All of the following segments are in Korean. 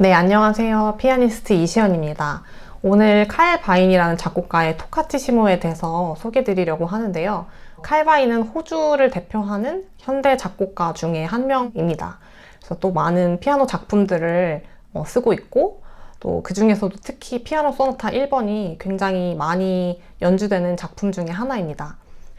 네, 안녕하세요. 피아니스트 이시연입니다. 오늘 칼 바인이라는 작곡가의 토카티시모에 대해서 소개드리려고 하는데요. 칼 바인은 호주를 대표하는 현대 작곡가 중에 한 명입니다. 그래서 또 많은 피아노 작품들을 어, 쓰고 있고 또 그 중에서도 특히 피아노 소나타 1번이 굉장히 많이 연주되는 작품 중에 하나입니다.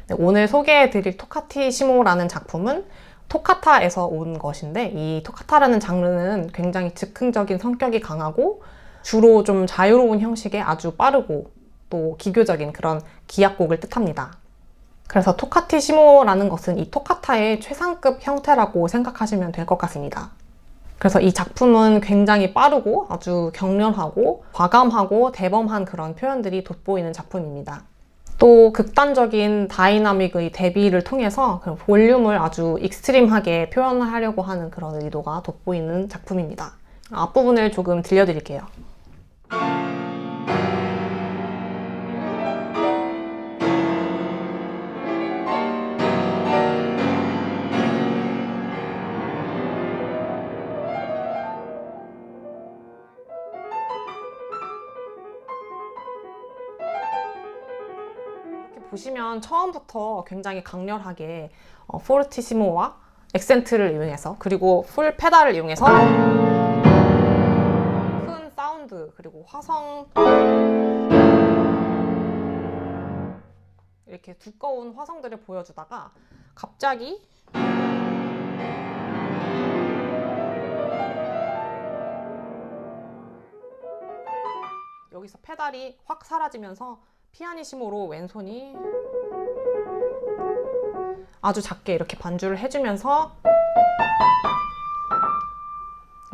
네, 오늘 소개해드릴 토카티시모라는 작품은 토카타에서 온 것인데 이 토카타라는 장르는 굉장히 즉흥적인 성격이 강하고 주로 좀 자유로운 형식의 아주 빠르고 또 기교적인 그런 기악곡을 뜻합니다. 그래서 토카티시모라는 것은 이 토카타의 최상급 형태라고 생각하시면 될 것 같습니다. 그래서 이 작품은 굉장히 빠르고 아주 격렬하고 과감하고 대범한 그런 표현들이 돋보이는 작품입니다. 또 극단적인 다이나믹의 대비를 통해서 그 볼륨을 아주 익스트림하게 표현하려고 하는 그런 의도가 돋보이는 작품입니다. 앞부분을 조금 들려드릴게요. 보시면 처음부터 굉장히 강렬하게 어, 포르티시모와 액센트를 이용해서 그리고 풀 페달을 이용해서 큰 사운드 그리고 화성 이렇게 두꺼운 화성들을 보여주다가 갑자기 여기서 페달이 확 사라지면서 피아니시모로 왼손이 아주 작게 이렇게 반주를 해주면서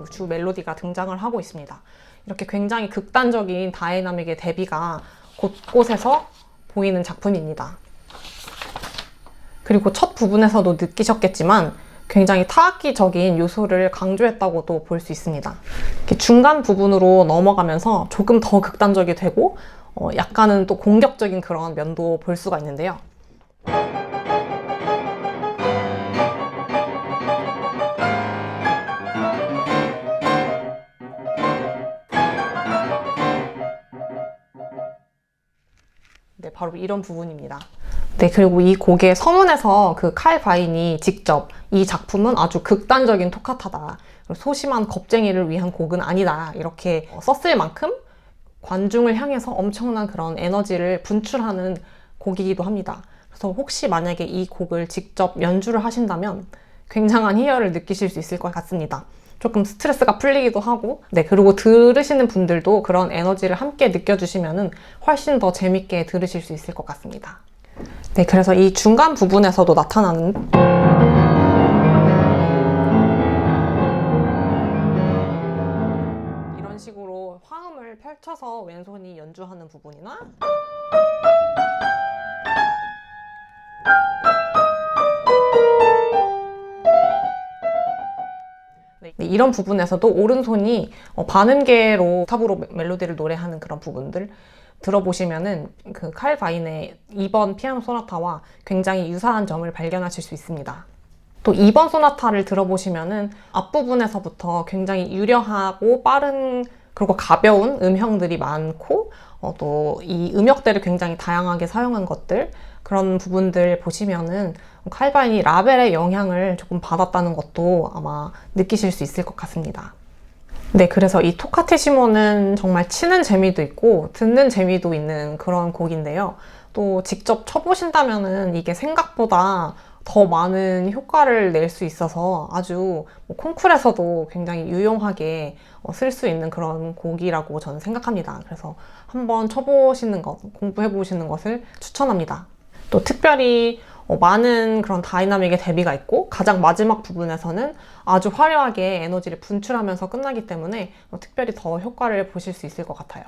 주 멜로디가 등장을 하고 있습니다. 이렇게 굉장히 극단적인 다이나믹의 대비가 곳곳에서 보이는 작품입니다. 그리고 첫 부분에서도 느끼셨겠지만 굉장히 타악기적인 요소를 강조했다고도 볼 수 있습니다. 중간 부분으로 넘어가면서 조금 더 극단적이 되고 어, 약간은 또 공격적인 그런 면도 볼 수가 있는데요. 네, 바로 이런 부분입니다. 네, 그리고 이 곡의 서문에서 그 칼 바인이 직접 이 작품은 아주 극단적인 토카타다. 소심한 겁쟁이를 위한 곡은 아니다. 이렇게 썼을 만큼 관중을 향해서 엄청난 그런 에너지를 분출하는 곡이기도 합니다. 그래서 혹시 만약에 이 곡을 직접 연주를 하신다면 굉장한 희열을 느끼실 수 있을 것 같습니다. 조금 스트레스가 풀리기도 하고, 네, 그리고 들으시는 분들도 그런 에너지를 함께 느껴주시면 훨씬 더 재밌게 들으실 수 있을 것 같습니다. 네, 그래서 이 중간 부분에서도 나타나는 이런 식으로 화음을 펼쳐서 왼손이 연주하는 부분이나 네, 이런 부분에서도 오른손이 어, 반음계로 탑으로 멜로디를 노래하는 그런 부분들 들어보시면은 그 칼 바인의 2번 피아노 소나타와 굉장히 유사한 점을 발견하실 수 있습니다. 또 2번 소나타를 들어보시면은 앞부분에서부터 굉장히 유려하고 빠른 그리고 가벼운 음형들이 많고 어, 또 이 음역대를 굉장히 다양하게 사용한 것들 그런 부분들 보시면은 칼바인이 라벨의 영향을 조금 받았다는 것도 아마 느끼실 수 있을 것 같습니다. 네, 그래서 이 토카테시모는 정말 치는 재미도 있고 듣는 재미도 있는 그런 곡인데요. 또 직접 쳐보신다면은 이게 생각보다 더 많은 효과를 낼 수 있어서 아주 뭐 콩쿨에서도 굉장히 유용하게 어, 쓸수 있는 그런 곡이라고 저는 생각합니다. 그래서 한번 쳐보시는 것, 공부해 보시는 것을 추천합니다. 또 특별히 어, 많은 그런 다이나믹의 대비가 있고 가장 마지막 부분에서는 아주 화려하게 에너지를 분출하면서 끝나기 때문에 어, 특별히 더 효과를 보실 수 있을 것 같아요.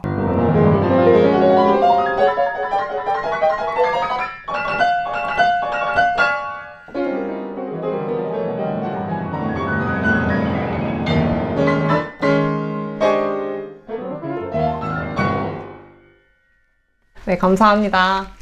네, 감사합니다.